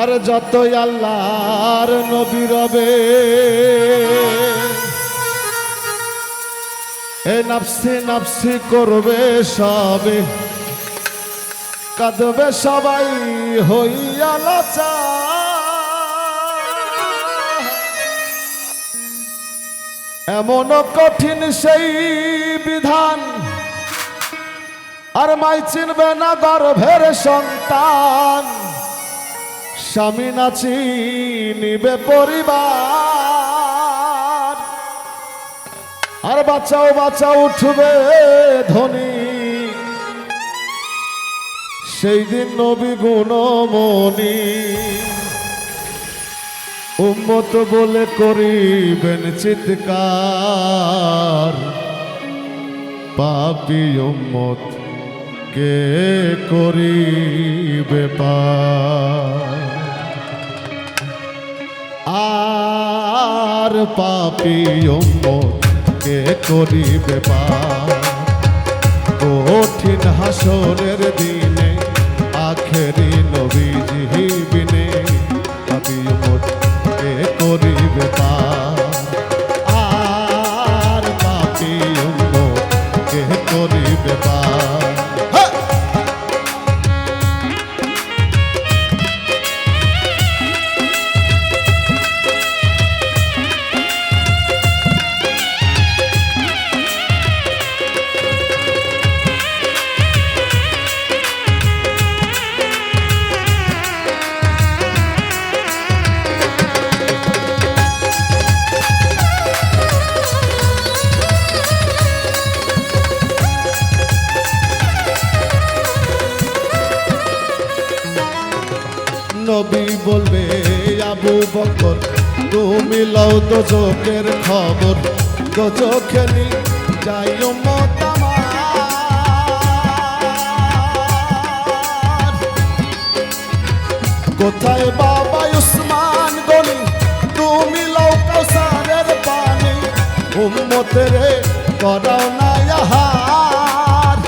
আর যত আল্লাহর নবী রবে, এ নাফসি নাফসি করবে সবে। কাঁদবে সবাই হইয়া লাচা এমন কঠিন সেই বিধান আর মাই চিনবে না গর্ভের সন্তান। স্বামী না চিনিবে পরিবার। আর বাঁচাও বাঁচাও, উঠবে ধনী। সেই দিন নবী গুণমণি। উম্মত বলে করিবেন চিৎকার। পাপি উম্মত। কে করিবে আর পাপি কে করিবে কঠিন হাসরের দিনে, আখেরি নবীজি বিনে পাপি কে করিবে পার আর পাপি কে করিবে পার নবী বলবে, আবু বকর, তুমি লও তো চোখের খবর। তো চোখে নি যাই উম্মত আমার। কোথায় বাবা উসমান গনি? তুমি লও কৌসারের পানি। উম্মতের করাও না আহার।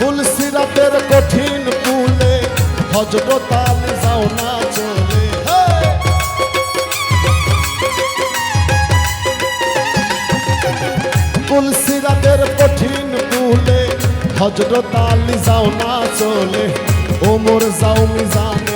তুলসিরাতের কঠিন পুলে হজরত হজরত আলী যাও না চলে ওমর যাও মিজানের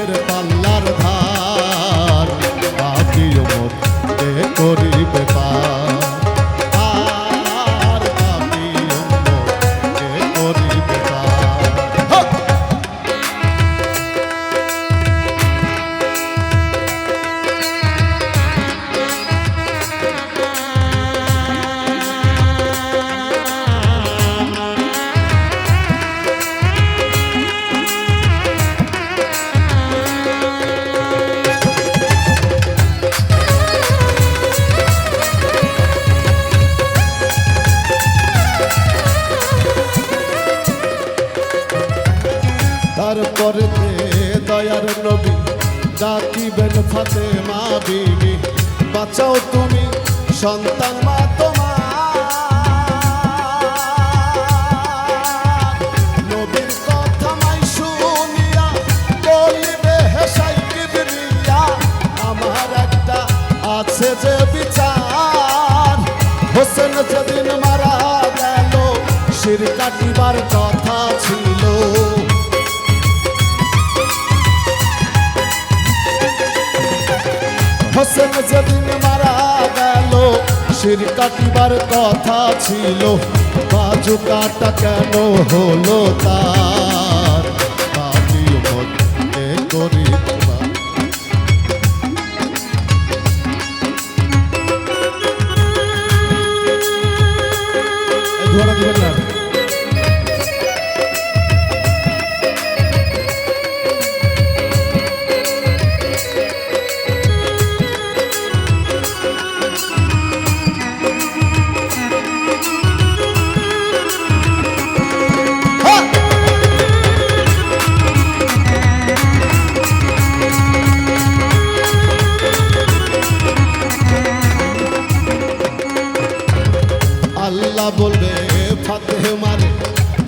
তারপরে দয়ার নবী, ডাকিবেন ফাতে মা বিবি। বাঁচাও তুমি সন্তান মা আছে যে বিচার। হোসেন যেদিন মারা গেল, শির কাটিবার কথা হোসেন যেদিন মারা গেল। শির কাটিবার কথা ছিল। বাজু কাটা কেন হলো তার? বাকি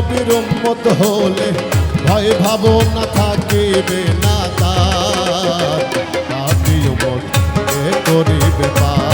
নবীর উম্মত হলে ভয় ভাব না থাকিবে না তার। করিবে পা